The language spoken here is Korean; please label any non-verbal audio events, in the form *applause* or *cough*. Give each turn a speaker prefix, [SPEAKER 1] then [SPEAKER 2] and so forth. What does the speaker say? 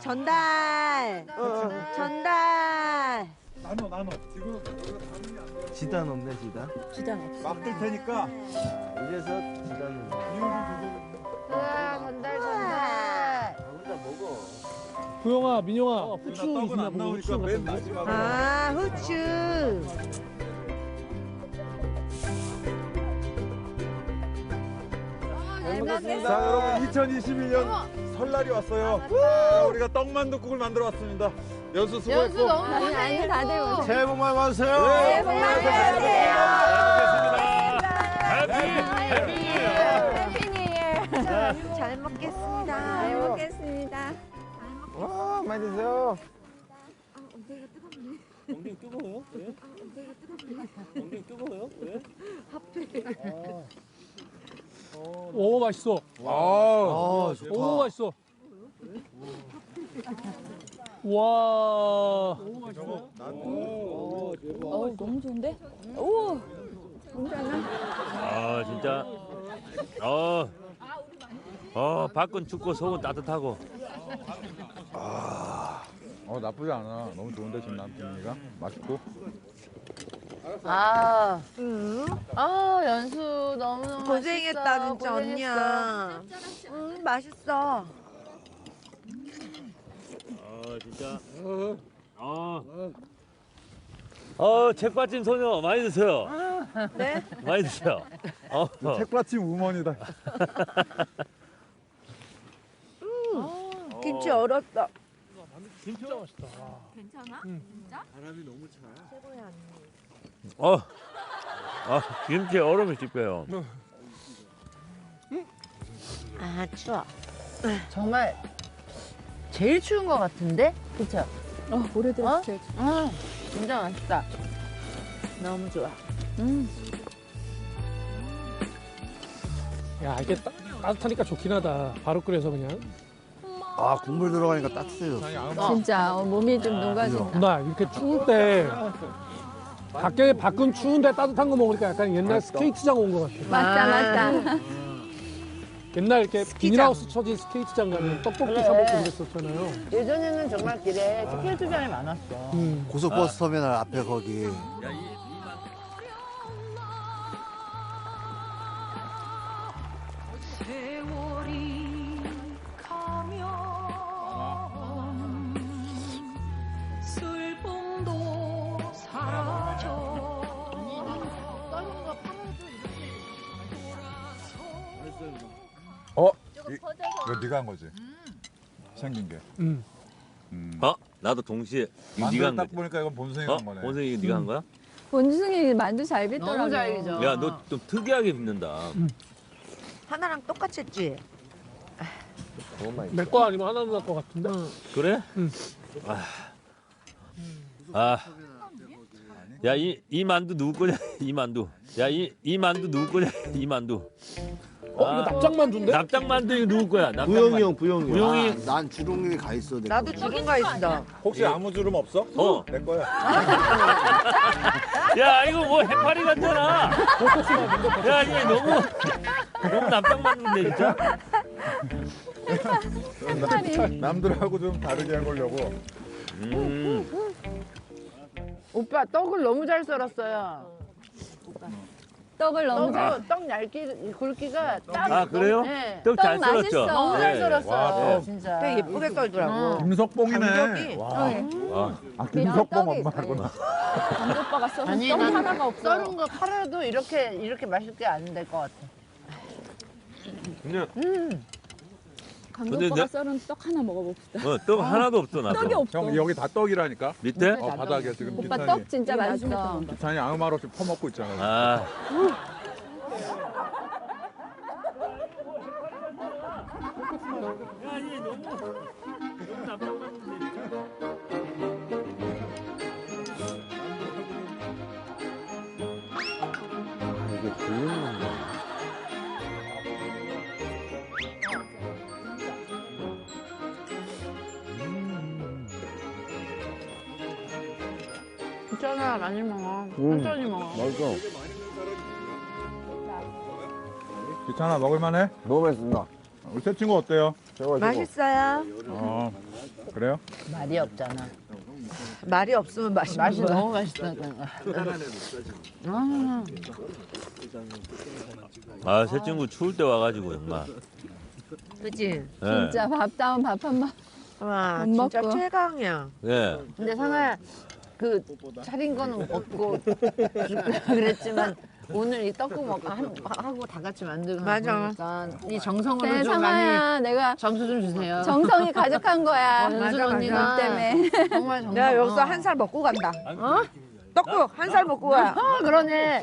[SPEAKER 1] 전달. 전달.
[SPEAKER 2] 나눠 나눠. 지금.
[SPEAKER 3] 지단 없네 지단.
[SPEAKER 1] 주장 없어.
[SPEAKER 2] 막들 테니까
[SPEAKER 3] 이래서 지단은.
[SPEAKER 4] 우와 전달 전달.
[SPEAKER 3] 혼자 먹어.
[SPEAKER 5] 구영아, 민영아,
[SPEAKER 2] 나
[SPEAKER 5] 후추
[SPEAKER 2] 떡은
[SPEAKER 5] 있나
[SPEAKER 2] 안 나오니까
[SPEAKER 5] 후추
[SPEAKER 2] 맨
[SPEAKER 5] 같은데.
[SPEAKER 2] 마지막으로.
[SPEAKER 1] 아, 후추.
[SPEAKER 2] 자 여러분 2022년 설날이 왔어요. 자, 우리가 떡만둣국을 만들어 왔습니다. 연수
[SPEAKER 4] 연수
[SPEAKER 2] 수고했고.
[SPEAKER 4] 너무 많이 아니 다들
[SPEAKER 3] 새해 복 많이 받으세요.
[SPEAKER 2] 네, 복 많이 받으세요.
[SPEAKER 4] 해피 뉴 이어.
[SPEAKER 1] 잘 먹겠습니다.
[SPEAKER 4] 잘 먹겠습니다.
[SPEAKER 3] 와 많이 드세요.
[SPEAKER 5] 엉덩이 뜨거워요? 왜? 엉덩이 뜨거워요? 왜? 하필. 오 맛있어. 아오
[SPEAKER 3] 좋다.
[SPEAKER 5] 맛있어. 와. 오 맛있어.
[SPEAKER 4] 어 너무 좋은데? 오.
[SPEAKER 6] 아 진짜 어, 어 밖은 춥고 속은 따뜻하고
[SPEAKER 2] 어 나쁘지 않아. 너무 좋은데 지금 남편이가 맛있고.
[SPEAKER 4] 아.
[SPEAKER 1] 응.
[SPEAKER 4] 아 연수 너무 너무
[SPEAKER 1] 고생했다, 진짜 언니야. 음, 맛있어.
[SPEAKER 6] 어 진짜 어, 어 책받침 소녀 많이 드세요
[SPEAKER 1] 네?
[SPEAKER 6] 많이 드세요 어,
[SPEAKER 2] 책받침 우먼이다.
[SPEAKER 1] 김치 얼었어.
[SPEAKER 5] 진짜 맛있다.
[SPEAKER 6] 어. 아 김치 얼음을 씹혀요
[SPEAKER 1] 아, 추워.
[SPEAKER 4] 정말 제일 추운 것 같은데? 그쵸?
[SPEAKER 1] 어, 올해 들어
[SPEAKER 4] 어? 음, 진짜 맛있다.
[SPEAKER 1] 너무 좋아.
[SPEAKER 4] 음.
[SPEAKER 5] 야 이게 따, 따뜻하니까 좋긴 하다. 바로 끓여서 그냥.
[SPEAKER 3] 아 국물 들어가니까 따뜻해요.
[SPEAKER 4] 진짜 어, 몸이 좀 녹아진다.
[SPEAKER 5] 나 이렇게 추울 때 밖에 밖은 추운데 따뜻한 거 먹으니까 약간 옛날 스케이트장 온 것 같아.
[SPEAKER 4] 맞다 맞다.
[SPEAKER 5] 옛날 이렇게 비닐하우스 쳐진 스케이트장 가면 떡볶이 사 먹고 그랬었잖아요.
[SPEAKER 4] 예전에는 정말 길에 스케이트장이 많았어.
[SPEAKER 5] 음.
[SPEAKER 3] 고속버스 터미널 앞에 거기.
[SPEAKER 7] 세월이
[SPEAKER 2] 이, 이거 네가 한 거지? 생긴 게.
[SPEAKER 5] 음.
[SPEAKER 2] 음.
[SPEAKER 6] 어 나도 동시에 이거
[SPEAKER 2] 만두
[SPEAKER 6] 네가
[SPEAKER 2] 한딱
[SPEAKER 6] 거지
[SPEAKER 2] 보니까 이건 본승이
[SPEAKER 6] 어
[SPEAKER 2] 한 거네.
[SPEAKER 6] 원생이 네가 한 거야
[SPEAKER 8] 본주승이 만두 잘 빚더라고.
[SPEAKER 4] 너무 잘 기죠.
[SPEAKER 6] 야너 좀 특이하게 빚는다
[SPEAKER 1] 하나랑 똑같이 했지?
[SPEAKER 5] 내 거 아니면 하나 누나 거 같은데.
[SPEAKER 6] 그래
[SPEAKER 5] 응.
[SPEAKER 6] 아. 야, 이, 이 만두 누구 거냐? *laughs* 이 만두. 야, 이, 이 만두 누구 거냐? 이 만두.
[SPEAKER 5] 어
[SPEAKER 6] 아.
[SPEAKER 5] 이거 납작만두인데?
[SPEAKER 6] 납작 만두 이거 누구 거야? 납작
[SPEAKER 3] 부영이. 형 부영이.
[SPEAKER 6] 부영이.
[SPEAKER 3] 아, 난 주둥이 가 있어. 내
[SPEAKER 1] 나도
[SPEAKER 3] 거.
[SPEAKER 1] 주둥가 있어.
[SPEAKER 2] 혹시 아무 주름 없어?
[SPEAKER 6] 어.
[SPEAKER 2] 내 거야. *laughs*
[SPEAKER 6] 야, 이거 뭐 해파리 같잖아. 야, 이거 너무 너무 납작 만두인데 진짜.
[SPEAKER 2] 남들하고 좀 다르게 해보려고.
[SPEAKER 6] 음.
[SPEAKER 4] 오빠 떡을 너무 잘 썰었어요.
[SPEAKER 8] 떡을 너무 잘.
[SPEAKER 4] 떡, 떡 얇기 굵기가 딱.
[SPEAKER 6] 아, 그래요?
[SPEAKER 4] 네.
[SPEAKER 6] 떡 잘
[SPEAKER 8] 떡
[SPEAKER 6] 썰었죠.
[SPEAKER 8] 맛있어.
[SPEAKER 4] 너무 잘
[SPEAKER 6] 네.
[SPEAKER 4] 썰었어요.
[SPEAKER 2] 와, 떡.
[SPEAKER 4] 진짜.
[SPEAKER 1] 되게 예쁘게 썰더라고.
[SPEAKER 4] 어.
[SPEAKER 2] 김석봉이네.
[SPEAKER 1] 감격이.
[SPEAKER 2] 와.
[SPEAKER 6] 와.
[SPEAKER 2] 아 김석봉
[SPEAKER 8] 떡이-
[SPEAKER 2] 엄마구나.
[SPEAKER 8] 강도 오빠가 써서
[SPEAKER 4] 아니, 떡난
[SPEAKER 8] 하나가 없어.
[SPEAKER 4] 썰은 거 팔아도 이렇게 이렇게 맛있게 안 될 것 같아.
[SPEAKER 6] 근데
[SPEAKER 8] 강도
[SPEAKER 6] 근데
[SPEAKER 8] 오빠가 썰은 떡 하나 먹어봅시다.
[SPEAKER 6] 어, 떡 하나도 없어 나.
[SPEAKER 8] 떡이 없어.
[SPEAKER 2] 형 여기 다 떡이라니까.
[SPEAKER 6] 밑에?
[SPEAKER 2] 어 바닥에 지금
[SPEAKER 8] 오빠. 떡 진짜 맛있어.
[SPEAKER 2] 기찬이 아무 말 없이 퍼먹고 있잖아.
[SPEAKER 6] 아.
[SPEAKER 4] 괜찮아, 많이 먹어.
[SPEAKER 3] 음.
[SPEAKER 4] 천천히 먹어.
[SPEAKER 3] 맛있어.
[SPEAKER 2] 기찬아 먹을만해?
[SPEAKER 3] 너무 맛있습니다.
[SPEAKER 2] 우리 새 친구 어때요?
[SPEAKER 3] 최고.
[SPEAKER 1] 맛있어요.
[SPEAKER 2] 어. 그래요?
[SPEAKER 4] 말이 없잖아.
[SPEAKER 1] 말이 없으면 맛있는
[SPEAKER 4] 맛이
[SPEAKER 1] 거야.
[SPEAKER 4] 너무 맛있다. 아,
[SPEAKER 6] 아, 새 친구 추울 때 와가지고 정말.
[SPEAKER 1] 그치?
[SPEAKER 6] 예.
[SPEAKER 8] 진짜 밥 다운 밥 한 번.
[SPEAKER 1] 와,
[SPEAKER 8] 못
[SPEAKER 1] 진짜
[SPEAKER 8] 먹고.
[SPEAKER 1] 최강이야.
[SPEAKER 6] 예.
[SPEAKER 4] 근데 상아야 그 차린 거는 없고 *laughs* 그랬지만 오늘 이 떡국 먹고 한- 하고 다 같이 만들고
[SPEAKER 1] 맞아.
[SPEAKER 4] 이 정성으로
[SPEAKER 8] 그래
[SPEAKER 4] 좀 많이
[SPEAKER 8] 내가
[SPEAKER 4] 점수 좀 주세요.
[SPEAKER 8] 정성이 가득한 거야. *laughs*
[SPEAKER 4] 어,
[SPEAKER 1] 맞아,
[SPEAKER 4] 언니가
[SPEAKER 8] 너 때문에.
[SPEAKER 4] 정말 정성.
[SPEAKER 1] 내가 여기서
[SPEAKER 4] 어.
[SPEAKER 1] 한살 먹고 간다. 떡국 한 살 먹고 가.
[SPEAKER 4] 아, 그러네.